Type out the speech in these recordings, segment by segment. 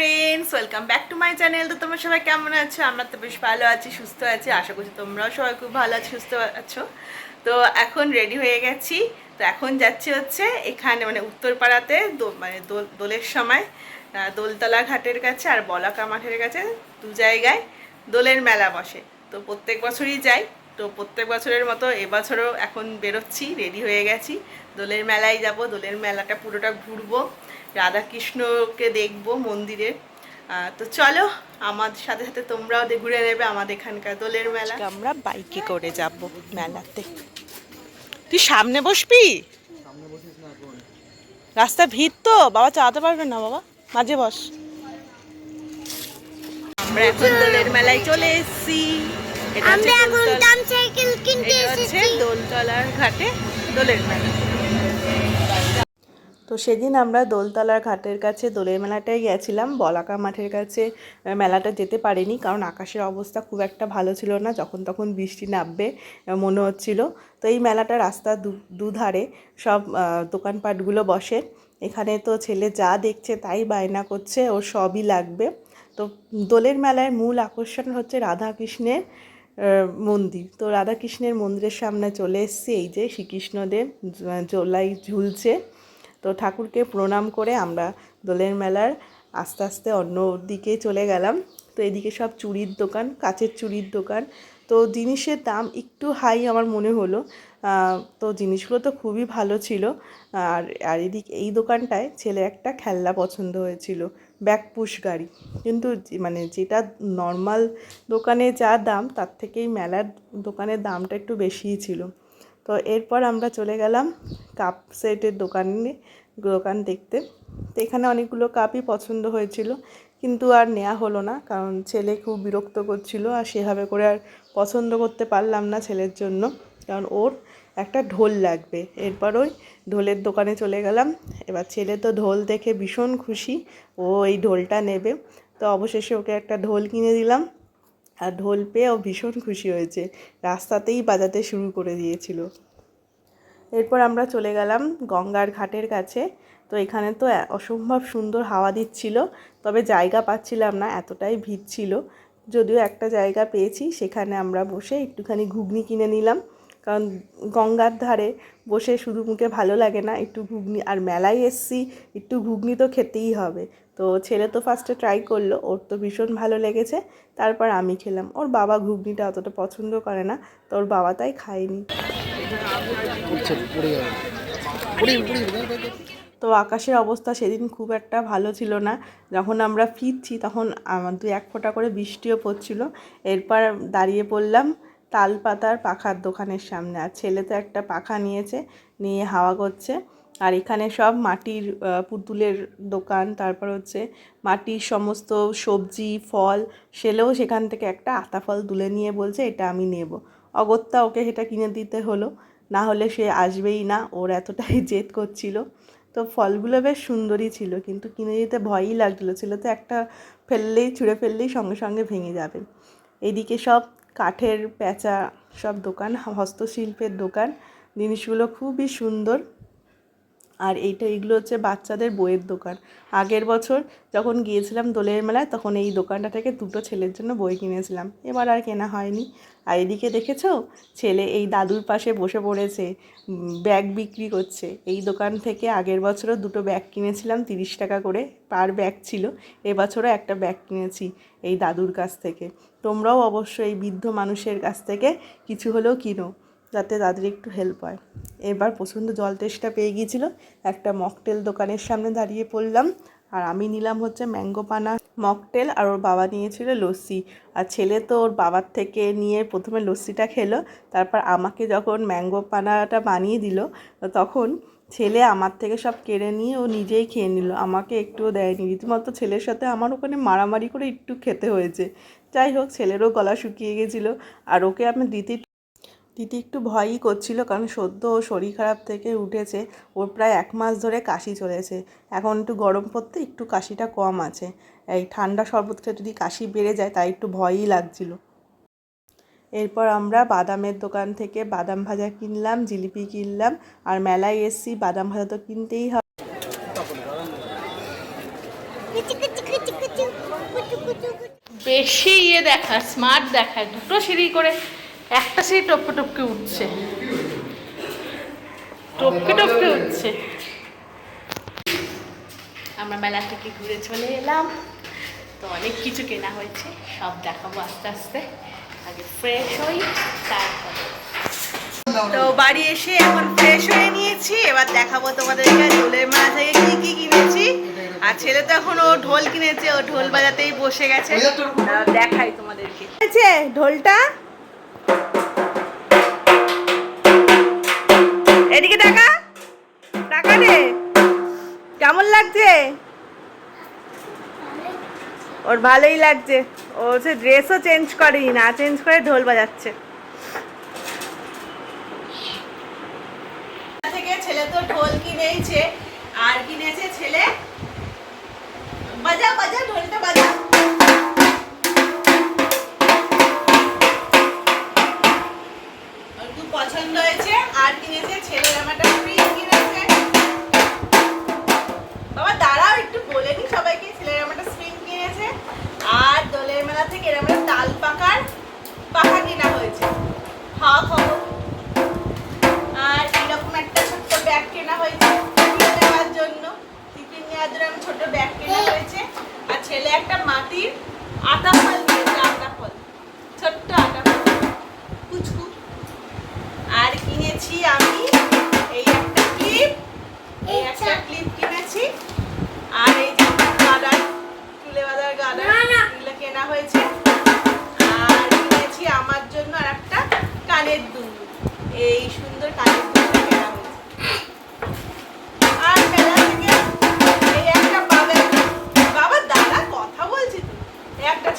Friends welcome back to my channel তো তোমরা সবাই কেমন আছো? আমরা তো বেশ ভালো আছি, সুস্থ আছি। আশা করছি তোমরাও সবাই খুব ভালো আছো, সুস্থ আছো। তো এখন রেডি হয়ে গেছি। তো এখন যাচ্ছি হচ্ছে এখানে মানে উত্তরপাড়াতে মানে দোল- দোলের সময়। দোলতলা ঘাটের কাছে আর বলাকা মাঠের কাছে দু জায়গায় দোলের মেলা বসে। তো প্রত্যেক বছরই যাই। তো প্রত্যেক বছরের মতো এবছরও এখন বেরোচ্ছি রেডি হয়ে গেছি। দোলের মেলায় যাব, দোলের মেলাটা পুরোটা ঘুরবো। রাধাকৃষ্ণকে দেখব মন্দিরে। তো চলো আমার সাথে সাথে তোমরাও ঘুরে নেবে আমাদের এখানকার দোলের মেলা। আমরা বাইকে করে যাব মেলাতে। তুই সামনে বসবি? রাস্তা ভিড় তো বাবা চালাতে পারবে না বাবা। মাঝে বস। আমরা এখন দোলের মেলায় চলে এসেছি। আমরা এখন দাম সাইকেল কিনতে হচ্ছে এসেছি। দোলতলার ঘাটে দোলের মেলা। তো সেদিন আমরা দোলতলার ঘাটের কাছে, দোলের মেলাটায় গেছিলাম বলাকা মাঠের কাছে মেলাটা যেতে পারিনি কারণ আকাশের অবস্থা খুব একটা ভালো ছিল না। যখন তখন বৃষ্টি নামবে মনে হচ্ছিল। তো এই মেলাটা রাস্তার দুধারে সব দোকানপাটগুলো বসে। এখানে তো ছেলে যা দেখছে তাই বায়না করছে, ওর সবই লাগবে। তো দোলের মেলায় মূল আকর্ষণ হচ্ছে রাধা কৃষ্ণের মন্দির। তো রাধাকৃষ্ণের মন্দিরের সামনে চলে এসেছি। এই যে শ্রীকৃষ্ণদেব জোলাই ঝুলছে। তো ঠাকুরকে প্রণাম করে আমরা দোলের মেলার আস্তে আস্তে অন্য দিকে চলে গেলাম। তো এদিকে সব চুড়ির দোকান, কাচের চুড়ির দোকান। তো জিনিসের দাম একটু হাই আমার মনে হলো। তো জিনিসগুলো তো খুবই ভালো ছিল। আর আর এদিক এই দোকানটায় ছেলে একটা খেলনা পছন্দ হয়েছিল ব্যাক পুশ গাড়ি। কিন্তু মানে যেটা নর্মাল দোকানে যা দাম, তার থেকেই মেলার দোকানের দামটা একটু বেশিই ছিল। তো এরপর আমরা চলে গেলাম কাপ সেটের দোকানে দোকান দেখতে। তো এখানে অনেকগুলো কাপই পছন্দ হয়েছিল, কিন্তু আর নেওয়া হলো না, কারণ ছেলে খুব বিরক্ত করছিল আর সেভাবে করে আর পছন্দ করতে পারলাম না ছেলের জন্য, কারণ ওর একটা ঢোল লাগবে। এরপর ওই ঢোলের দোকানে চলে গেলাম। এবার ছেলে তো ঢোল দেখে ভীষণ খুশি, ও এই ঢোলটা নেবে। তো অবশেষে ওকে একটা ঢোল কিনে দিলাম। আর ঢোল পেয়েও ভীষণ খুশি হয়েছে। রাস্তাতেই বাজাতে শুরু করে দিয়েছিল। এরপর আমরা চলে গেলাম গঙ্গার ঘাটের কাছে। তো এখানে তো অসম্ভব সুন্দর হাওয়া দিচ্ছিল, তবে জায়গা পাচ্ছিলাম না, এতটাই ভিড় ছিল। যদিও একটা জায়গা পেয়েছি, সেখানে আমরা বসে একটুখানি ঘুগনি কিনে নিলাম। কারণ গঙ্গার ধারে বসে শুধু মুখে ভালো লাগে না, একটু ঘুগনি, আর মেলায় এসছি, একটু ঘুগনি তো খেতেই হবে। তো ছেলে তো ফার্স্টে ট্রাই করল, ওর তো ভীষণ ভালো লেগেছে। তারপর আমি খেলাম। ওর বাবা ঘুগনিটা অতটা পছন্দ করে না, তো ওর বাবা তাই খায়নি। তো আকাশের অবস্থা সেদিন খুব একটা ভালো ছিল না। যখন আমরা ফিরছি, তখন আমার দু এক ফোঁটা করে বৃষ্টিও পড়ছিল। এরপর দাঁড়িয়ে পড়লাম তাল পাতার পাখার দোকানের সামনে। আর ছেলে তো একটা পাখা নিয়েছে, নিয়ে হাওয়া করছে। আর এখানে সব মাটির পুতুলের দোকান। তারপর হচ্ছে মাটির সমস্ত সবজি, ফল। সেলেও সেখান থেকে একটা আতা ফল তুলে নিয়ে বলছে, এটা আমি নেব। অগত্যা ওকে সেটা কিনে দিতে হলো। না হলে সে আসবেই না। ওর এতটাই জেদ করছিল। তো ফলগুলো বেশ সুন্দরই ছিল, কিন্তু কিনে দিতে ভয়ই লাগছিল ছিল তো একটা ফেললেই, ছুঁড়ে ফেললেই সঙ্গে সঙ্গে ভেঙে যাবে। এদিকে সব কাঠের প্যাঁচা সব দোকান হস্তশিল্পের দোকান। জিনিসগুলো খুবই সুন্দর। আর এইটা এগুলো হচ্ছে বাচ্চাদের বইয়ের দোকান। আগের বছর যখন গিয়েছিলাম দোলের মেলায়, তখন এই দোকানটা থেকে দুটো ছেলের জন্য বই কিনেছিলাম। এবার আর কেনা হয়নি। আর এদিকে দেখেছ? ছেলে এই দাদুর পাশে বসে পড়েছে ব্যাগ বিক্রি করছে। এই দোকান থেকে আগের বছরও দুটো ব্যাগ কিনেছিলাম, তিরিশ টাকা করে পার ব্যাগ ছিল। এবছরও একটা ব্যাগ কিনেছি এই দাদুর কাছ থেকে। তোমরাও অবশ্যই এই বৃদ্ধ মানুষের কাছ থেকে কিছু হলেও কিনো। যাতে তাদের একটু হেল্প হয়। এবার প্রচণ্ড জল তেষ্টা পেয়ে গিয়েছিল। একটা মকটেল দোকানের সামনে দাঁড়িয়ে পড়লাম। আর আমি নিলাম হচ্ছে ম্যাঙ্গো পানা মকটেল আর ওর বাবা নিয়েছিল লস্যি। আর ছেলে তো ওর বাবার থেকে নিয়ে প্রথমে লস্যিটা খেলো, তারপর আমাকে যখন ম্যাঙ্গো পানাটা বানিয়ে দিল তখন ছেলে আমার থেকে সব কেড়ে নিয়ে ও নিজেই খেয়ে নিল। আমাকে একটুও দেয়নি। রীতিমতো ছেলের সাথে আমার ওখানে মারামারি করে একটু খেতে হয়েছে। যাই হোক, ছেলেরও গলা শুকিয়ে গেছিল আর ওকে আমি দিতে দিদি একটু ভয়ই করছিল কারণ সদ্য ও শরীর খারাপ থেকে উঠেছে। ওর প্রায় এক মাস ধরে কাশি চলেছে। এখন একটু গরম পড়তে একটু কাশিটা কম আছে। এই ঠান্ডা শরবতটা যদি কাশি বেড়ে যায় তাই একটু ভয়ই লাগছিল। এরপর আমরা বাদামের দোকান থেকে বাদাম ভাজা কিনলাম, জিলিপি কিনলাম আর মেলায় এসছি। বাদাম ভাজা তো কিনতেই হবে। বেশি ইয়ে দেখা স্মার্ট দেখায় দুটো সিঁড়ি করে একটা সেই টপকে টপকে উঠছে। টপকে টপকে উঠছে। আমরা মেলা থেকে ঘুরে চলে এলাম। তো অনেক কিছু কেনা হয়েছে সব দেখাবো আস্তে আস্তে। আগে ফ্রেশ হই তারপর। তো বাড়ি এসে এখন ফ্রেশ হয়ে নিয়েছি এবার দেখাবো তোমাদেরকে ঢোলের মেলা থেকে কি কি কিনেছি। আর ছেলে তো এখন ও ঢোল কিনেছে ও ঢোল বাজাতেই বসে গেছে। দেখাই তোমাদেরকে। আছে ঢোলটা এদিকে টাকা। টাকা রে কেমন লাগছে? ওর ভালোই লাগছে। ও সে ড্রেসও চেঞ্জ করেনি না চেঞ্জ করে ঢোল বাজাচ্ছে। থেকে ছেলে তো ঢোল কিনেছে আর কিনেছে ছেলে। বাজা বাজা, ঢোলটা বাজা। খুব পছন্দ হয়েছে, আর কিনেছে ছেলের জামাটা ফ্রিজ কিনেছে। বাবা, দাঁড়াও, একটু বলে নি সবাইকে ছেলের জামাটা স্প্রিং কিনেছে। আর দোলের মেলা থেকে এরকম একটা তাল পাকার পাখা কেনা হয়েছে। হাওয়া খবর আর এরকম একটা ছোট্ট ব্যাগ হয়েছে। আর কিনেছি আমার জন্য আর একটা কানের দুল। এই সুন্দর কানের একটা বাবেল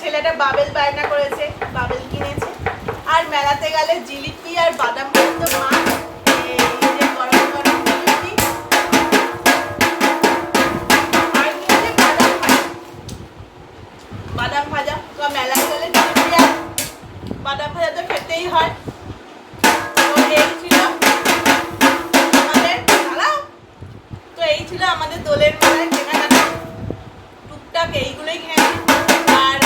ছেলেটা বাবেল বায়না করেছে, বাবেল কিনেছে। আর মেলাতে গেলে জিলিপি আর বাদাম ভাজা তো বাদাম ভাজা তো খেতেই হয়। তো এই ছিল আমাদের তো এই ছিল আমাদের দোলের মেলায় কেনাকাটা। টুকটাক এইগুলোই কিনেছি আর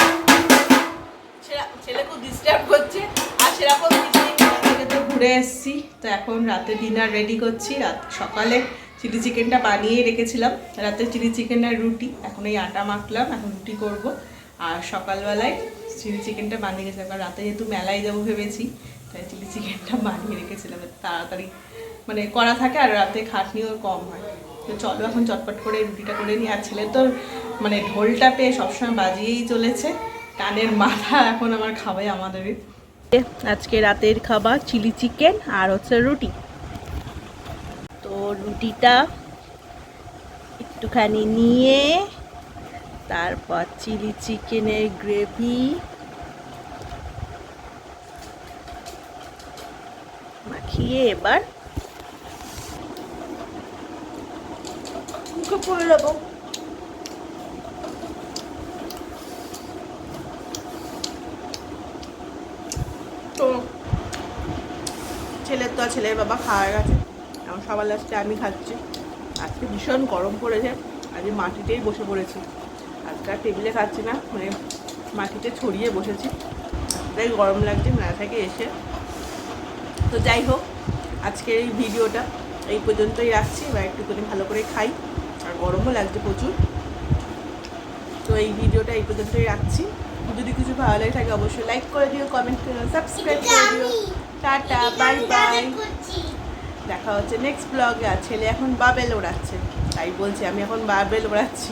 ছেলে- ছেলে খুব ডিস্টার্ব করছে। আর সেরকম ঘুরে এসেছি। তো এখন রাতে ডিনার রেডি করছি। রাত, সকালে চিলি চিকেনটা বানিয়ে রেখেছিলাম। রাতে চিলি চিকেনের রুটি। এখন এই আটা মাখলাম। এখন রুটি করব। আর সকালবেলায় চিলি চিকেনটা বানিয়ে গেছিলাম। কারণ রাতে যেহেতু মেলায় যাব ভেবেছি, তাই চিলি চিকেনটা বানিয়ে রেখেছিলাম। তাড়াতাড়ি মানে করা থাকে আর রাতে খাটনিও কম হয়। তো চলো এখন চটপট করে রুটিটা করে নিই। আর ছেলে তো মানে ঢোলটা পেয়ে সবসময় বাজিয়েই চলেছে। কানের মাথা এখন আমার খাবে আমাদের আজকে রাতের খাবার চিলি চিকেন আর হচ্ছে রুটি। তো রুটিটা একটুখানি নিয়ে তারপর চিলি চিকেনের গ্রেভি। মাখিয়ে এবার মুখে তো ছেলের তো ছেলের বাবা খাওয়া গেছে এখন সবার লাস্টে আমি খাচ্ছি। আজকে ভীষণ গরম পড়েছে। আজকে মাটিতেই বসে পড়েছি। আর টেবিলে খাচ্ছি না মানে মাটিতে ছড়িয়ে বসেছি। তাই গরম লাগছে মেলা থেকে এসে। তো যাই হোক আজকের এই ভিডিওটা এই পর্যন্তই রাখছি। এবার একটুখানি ভালো করে খাই। আর গরমও লাগছে প্রচুর। তো এই ভিডিওটা এই পর্যন্তই রাখছি। যদি কিছু ভালো লাগে থাকে অবশ্যই লাইক করে দিও কমেন্ট করে সাবস্ক্রাইব করে দিও। টাটা বাই বাই দেখা হচ্ছে নেক্সট ব্লগে আর ছেলে এখন বাবেল ওড়াচ্ছে। তাই বলছি আমি এখন বাবেল ওড়াচ্ছি।